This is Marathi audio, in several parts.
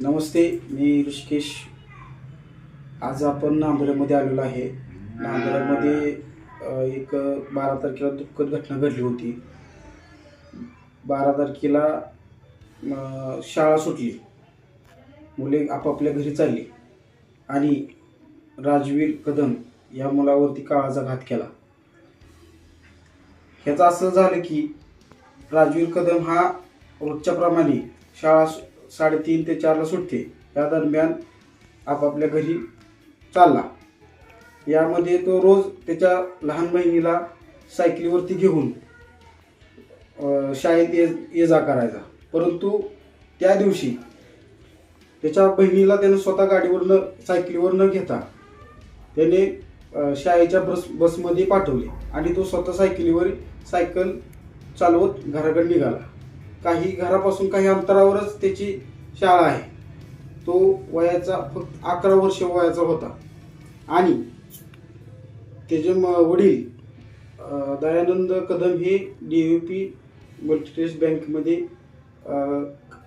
नमस्ते मी ऋषिकेश. आज आपण नांदेडमध्ये आलेलो आहे. नांदेडमध्ये एक बारा तारखेला दुःखद घटना घडली होती. बारा तारखेला शाळा सुटली. मुले आपापल्या घरी चालली. आणि राजवीर कदम या मुलावरती काळाचा घात केला. ह्याचं असं झालं की राजवीर कदम हा रोजच्याप्रमाणे शाळा सु- साडेतीन ते चारला सुटते. या दरम्यान आपापल्या घरी चालला. यामध्ये तो रोज त्याच्या लहान बहिणीला सायकलीवरती घेऊन शाळेत ये ये जा करायचा. परंतु त्या दिवशी त्याच्या बहिणीला त्यानं स्वतः गाडीवर न सायकलीवर न घेता त्याने शाळेच्या बस बसमध्ये पाठवले आणि तो स्वतः सायकलीवर सायकल चालवत घराकडे निघाला. काही घरापासून काही अंतरावरच त्याची शाळा आहे. तो वयाचा फक्त अकरा वर्ष वयाचा होता. आणि त्याचे म- वडील दयानंद कदम हे डी यू पी मल्टीटेस्ट बँकमध्ये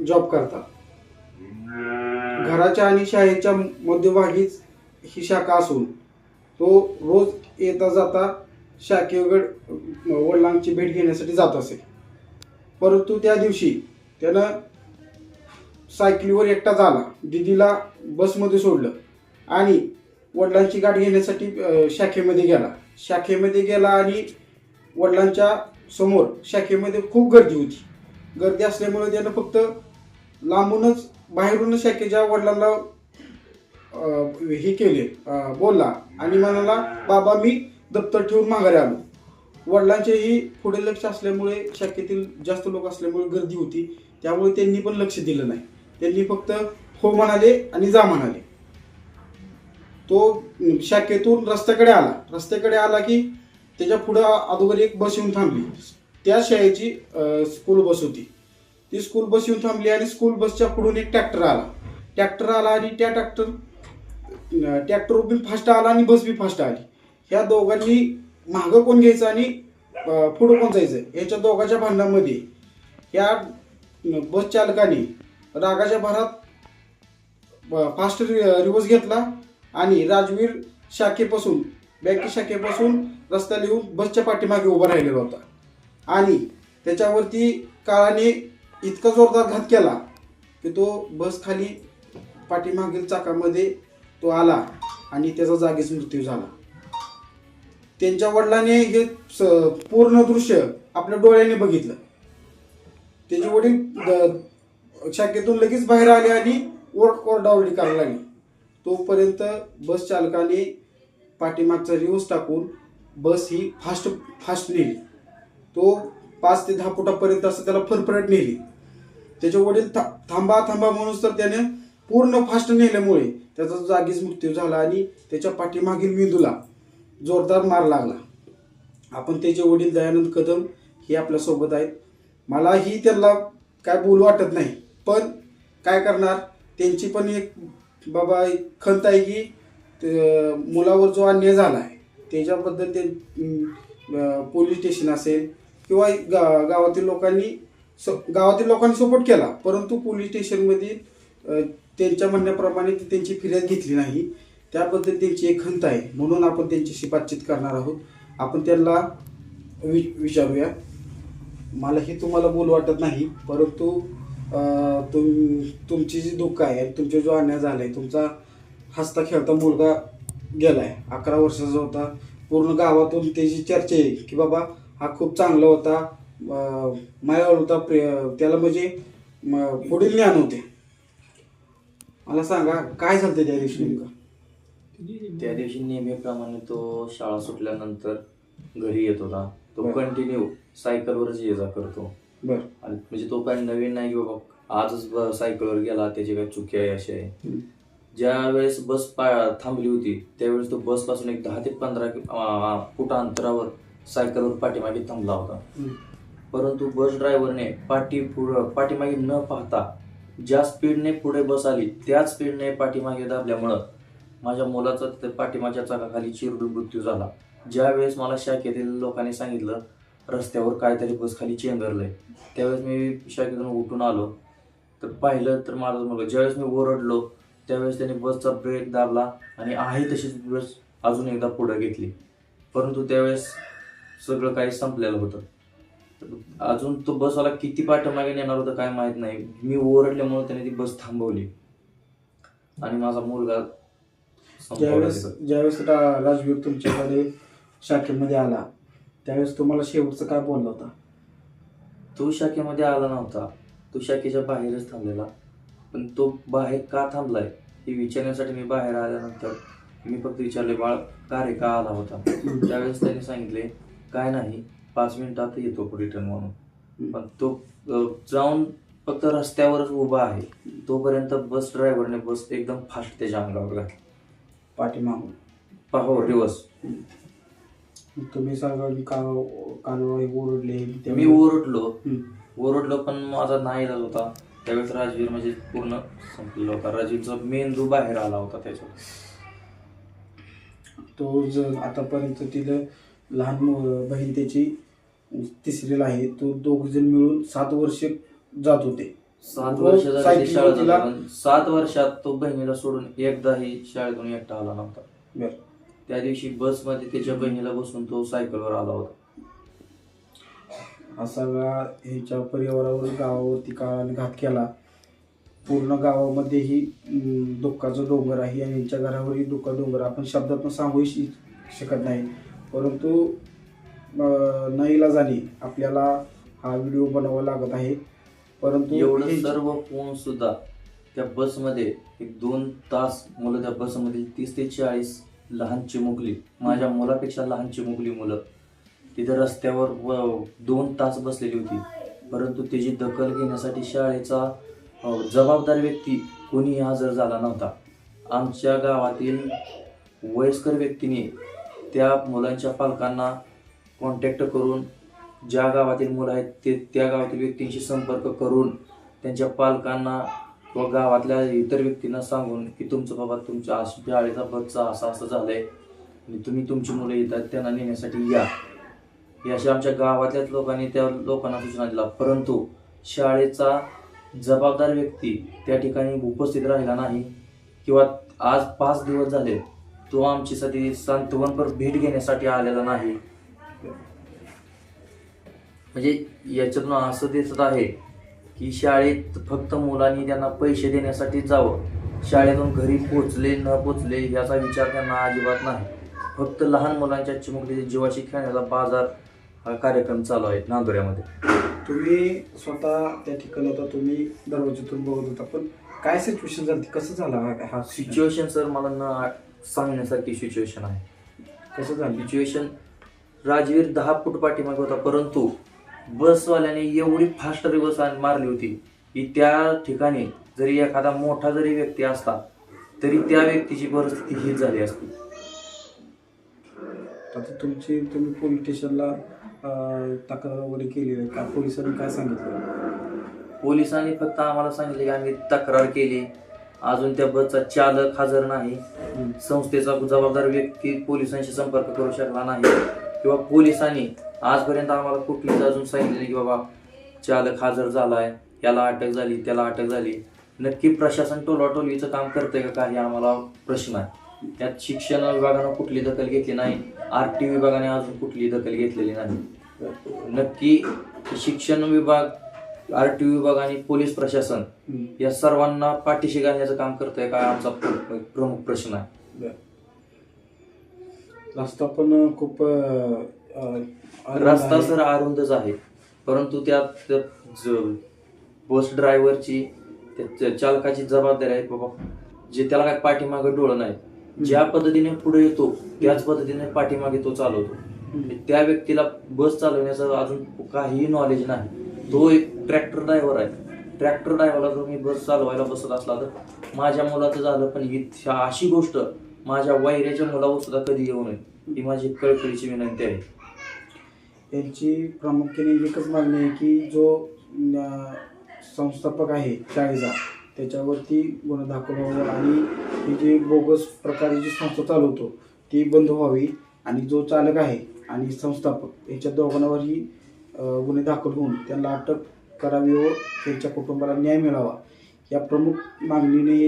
जॉब करतात. घराच्या आणि शाळेच्या मध्यभागीच ही शाखा असून तो रोज येता जाता शाखेगड वडिलांची भेट घेण्यासाठी जात असे. परंतु त्या दिवशी त्यानं सायकलीवर एकटा झाला. दिदीला बसमध्ये सोडलं. आणि वडिलांची गाडी घेण्यासाठी शाखेमध्ये गेला. शाखेमध्ये गेला आणि वडिलांच्या समोर शाखेमध्ये खूप गर्दी होती. गर्दी असल्यामुळे त्यानं फक्त लांबूनच बाहेरूनच शाखेच्या वडिलांना हे केले बोलला आणि म्हणाला बाबा मी दप्तर ठेवून माघारी आलो. वडिलांचेही पुढे लक्ष असल्यामुळे शाखेतील जास्त लोक असल्यामुळे गर्दी होती. त्यामुळे त्यांनी पण लक्ष दिलं नाही. त्यांनी फक्त हो म्हणाले आणि जा म्हणाले. तो शाखेतून रस्त्याकडे आला. रस्त्याकडे आला की त्याच्या पुढं अगोदर एक बस येऊन थांबली. त्या शाळेची स्कूल बस होती. ती स्कूल बस येऊन थांबली आणि स्कूल बसच्या पुढून एक ट्रॅक्टर आला. ट्रॅक्टर आला आणि त्या ट्रॅक्टर ट्रॅक्टर बी फास्ट आला आणि बस बी फास्ट आली. ह्या दोघांनी मागं कोण घ्यायचं आणि पुढं कोण जायचं? याच्या दोघांच्या भांडणामध्ये. या बस चालकाने रागाच्या भरात फास्ट रिवर्स घेतला आणि राजवीर शाखेपासून बँके शाखेपासून रस्त्याला येऊन बसच्या पाठीमागे उभा राहिलेला होता. आणि त्याच्यावरती काळाने इतका जोरदार घात केला की तो बस खाली पाठीमागील चाकामध्ये तो आला आणि त्याचा जागीच मृत्यू झाला. त्यांच्या वडिलांनी हे स- पूर्ण दृश्य आपल्या डोळ्याने बघितलं. त्याचे वडील शाखेतून लगेच बाहेर आले आणि ओरड ओरडाओरडी करायला लागली. तोपर्यंत बस चालकाने पाठीमागचा रिवर्स टाकून बस ही फास्ट फास्ट नेली. तो पाच ते दहा फुटापर्यंत असं त्याला फरफरट नेली. त्याचे वडील था- थांबा थांबा म्हणून तर त्याने पूर्ण फास्ट नेल्यामुळे त्याचा जागीच मृत्यू झाला आणि त्याच्या पाठीमागील मेंदूला जोरदार मार लागला. आपण त्याचे वडील दयानंद कदम हे आपल्यासोबत आहेत मलाही त्यांना काय बोलू वाटत नाही पण काय करणार? त्यांची पण एक बाबा एक खंत आहे की मुलावर जो अन्याय झाला आहे त्याच्याबद्दल ते पोलीस स्टेशन असेल किंवा गा गावातील लोकांनी स गावातील लोकांनी सपोर्ट केला परंतु पोलीस स्टेशनमध्ये त्यांच्या म्हणण्याप्रमाणे ती त्यांची फिर्याद घेतली नाही. त्याबद्दल त्यांची एक खंत आहे. म्हणून आपण त्यांच्याशी बातचीत करणार आहोत. आपण त्यांना वि विचारूया. मला हे तुम्हाला बोल वाटत नाही परंतु तुम तुमची जी दुःख आहे तुमचे जो अन्याय झाला आहे तुमचा हसता खेळता मुलगा गेला आहे अकरा वर्षाचा होता. पूर्ण गावातून त्याची चर्चा आहे की बाबा हा खूप चांगला होता. मायावर होता प्रे- त्याला म्हणजे पुढील ज्ञान होते. मला सांगा काय झालं त्या दिवशी नेमकं? त्या दिवशी नेहमीप्रमाणे तो शाळा सुटल्यानंतर घरी येत होता तो. कंटिन्यू सायकलवरच ये जा करतो बर आणि म्हणजे तो काही नवीन नाही की बाबा आजच सायकलवर गेला त्याची काही चुकी आहे अशी आहे. ज्या वेळेस बस थांबली होती त्यावेळेस तो बसपासून एक दहा ते पंधरा फूट अंतरावर सायकलवर पाठीमागे थांबला होता. परंतु बस ड्रायव्हरने पाठी पाठीमागे न पाहता ज्या स्पीडने पुढे बस आली त्याच स्पीडने पाठीमागे दाबल्यामुळं माझ्या मुलाचा तिथे पाठीमागच्या चाकाखाली चिरडून मृत्यू झाला. ज्या वेळेस मला शाखेतील लोकांनी सांगितलं रस्त्यावर काहीतरी बस खाली चेंगरलंय. त्यावेळेस मी शाखेतून उठून आलो. तर पाहिलं तर माझा मुलगा ज्यावेळेस मी ओरडलो त्यावेळेस त्याने बसचा ब्रेक दाबला आणि आहे तशीच बस अजून एकदा पुढे घेतली. परंतु त्यावेळेस सगळं काही संपलेलं होतं. अजून तो बसवाला किती पाठीमागे नेणार होता काय माहीत नाही. मी ओरडल्यामुळे त्याने ती बस थांबवली. आणि माझा मुलगा ज्यावेळेस. ज्यावेळेस रा- राजवीर तुमच्याकडे शाखेमध्ये आला त्यावेळेस तुम्हाला शेवटचं काय बोलला होता? तो शाखेमध्ये आला नव्हता. तो शाखेच्या बाहेरच थांबलेला. पण तो बाहेर का थांबलाय हे विचारण्यासाठी मी बाहेर आल्यानंतर मी फक्त विचारले बाळ का रे का आला होता? त्यावेळेस त्याने सांगितले काय नाही पाच मिनिटात येतो रिटर्न म्हणून. पण तो अ, जाऊन फक्त रस्त्यावरच उभा आहे. तोपर्यंत बस ड्रायव्हरने बस एकदम फास्ट त्याच्या अंगावर घातली. पाठीमागून. पाहो रिवर्स मग तुम्ही सांगा की का कानवाळी ओरडले मी ओरडलो. ओरडलो पण माझा नाही इलाज होता. त्यावेळेस राजवीर म्हणजे पूर्ण संपलेला होता. राजवीरचा मेंदू बाहेर आला होता त्याच्यात तो जर आतापर्यंत तिला लहान मु- बहीण त्याची तिसरीला आहे. तो दोघ जण मिळून सात वर्ष जात होते. सात तो वर्ष झाली ते सायकलीवर शाळेत पण सात वर्षात तो बहिणीला सोडून एकदाही शाळेतून एकटा आला नव्हता. बर. त्या दिवशी बसमध्ये त्याच्या बहिणीला बसून तो सायकलवर आला होता. असा ह्याच्या परिवारावर गावावरती काळाने घात केला. पूर्ण गावामध्येही अं, दुःखाचं डोंगर आहे आणि यांच्या घरावरही दुःखा डोंगर. आपण शब्दातून सांगूही शि- शकत नाही. परंतु अं, नाईलाजाने आपल्याला हा व्हिडिओ बनवावा लागत आहे. परंतु एवढं सर्व होऊन सुद्धा त्या बसमध्ये एक दोन तास मुलं त्या बसमध्ये तीस ते चाळीस लहान चिमुकली माझ्या मुलापेक्षा लहान चिमुकली मुलं तिथे रस्त्यावर व- दोन तास बसलेली होती. परंतु त्याची दखल घेण्यासाठी शाळेचा जबाबदार व्यक्ती कोणीही हजर झाला नव्हता. आमच्या गावातील वयस्कर व्यक्तीने त्या मुलांच्या पालकांना कॉन्टॅक्ट करून ज्या गावातील मुलं आहेत ते त्या गावातील व्यक्तींशी संपर्क करून त्यांच्या पालकांना किंवा गावातल्या इतर व्यक्तींना सांगून की तुमचं बाबा तुमच्या अश- शाळेचा असा असं असं आहे आणि तुम्ही तुमची मुलं येतात त्यांना नेण्यासाठी या. हे अशा आमच्या गावातल्याच लोकांनी त्या लोकांना सूचना दिला परंतु शाळेचा जबाबदार व्यक्ती त्या ठिकाणी उपस्थित राहिला नाही किंवा आज पाच दिवस झाले तो आमच्यासाठी सांत्वनपर भेट घेण्यासाठी आलेला नाही. म्हणजे याच्यातून असं दिसत आहे की शाळेत फक्त मुलांनी त्यांना पैसे देण्यासाठी जावं. शाळेतून घरी पोचले न पोचले याचा विचार त्यांना अजिबात नाही. फक्त लहान मुलांच्या चिमुकलीच्या जीवाशी खेळण्याचा बाजार हा कार्यक्रम चालू आहे नांदुऱ्यामध्ये. तुम्ही स्वतः त्या ठिकाणी होता तुम्ही दरवाजातून बघत होता पण काय सिच्युएशन झाली? कसं झाला हा सिच्युएशन सर मला न सांगण्यासारखी सिच्युएशन आहे. कसं झालं? सिच्युएशन राजवीर दहा फूट पाठीमागे होता परंतु बसवाल्याने एवढी फास्ट रिवर्स मारली होती की त्या ठिकाणी जरी एखादा मोठा जरी व्यक्ती असता तरी त्या व्यक्तीची परिस्थिती हीच झाली असती. आता तुमची तुम्ही पोलीस स्टेशनला तक्रार वगैरे केली आहे का? पोलिसांनी काय सांगितलं? पोलिसांनी फक्त आम्हाला सांगितले की आम्ही तक्रार केली. अजून त्या बसचा चालक हजर नाही. संस्थेचा जबाबदार व्यक्ती पोलिसांशी संपर्क करू शकला नाही. किंवा पोलिसांनी आजपर्यंत आम्हाला कुठलीच अजून सांगितले की बाबा चालक हजर झालाय याला अटक झाली त्याला अटक झाली नक्की प्रशासन टोलवाटोलवीचं काम करतंय का काही आम्हाला प्रश्न आहे त्यात शिक्षण विभागानं कुठली दखल घेतली नाही आर टी विभागाने अजून कुठली दखल घेतलेली नाही नक्की शिक्षण विभाग आर टी विभाग आणि पोलीस प्रशासन. या सर्वांना पाठीशी घालण्याचं काम करतंय का आमचा प्र- प्रमुख प्रश्न आहे बरं. रस्ता पण खूप रस्ता. सर अरुंदच आहे. परंतु त्यात त्या बस ड्रायव्हरची चालकाची जबाबदारी आहे बाबा. जे त्याला काय पाठीमागे डोळं नाही. ज्या पद्धतीने पुढे येतो त्याच पद्धतीने पाठीमागे तो चालवतो. त्या व्यक्तीला बस चालवण्याचं अजून काहीही नॉलेज नाही. तो एक ट्रॅक्टर ड्रायव्हर आहे. ट्रॅक्टर ड्रायव्हरला जर मी बस चालवायला बसत असला तर माझ्या मुलाचं झालं पण ही अशी गोष्ट माझ्या वैऱ्याच्या मुलावर सुद्धा कधी येऊ नये. ही माझी कळकळीची विनंती आहे. यांची प्रामुख्याने एकच मागणी आहे की जो अं, संस्थापक आहे शाळेचा त्याच्यावरती गुन्हा दाखल व्हावा आणि ही जी बोगस प्रकारे जी संस्था चालवतो ती बंद व्हावी आणि जो चालक आहे आणि संस्थापक याच्या दोघांवरही अं, गुन्हे दाखल होऊन त्यांना अटक करावी व त्यांच्या कुटुंबाला न्याय मिळावा. या प्रमुख मागणीने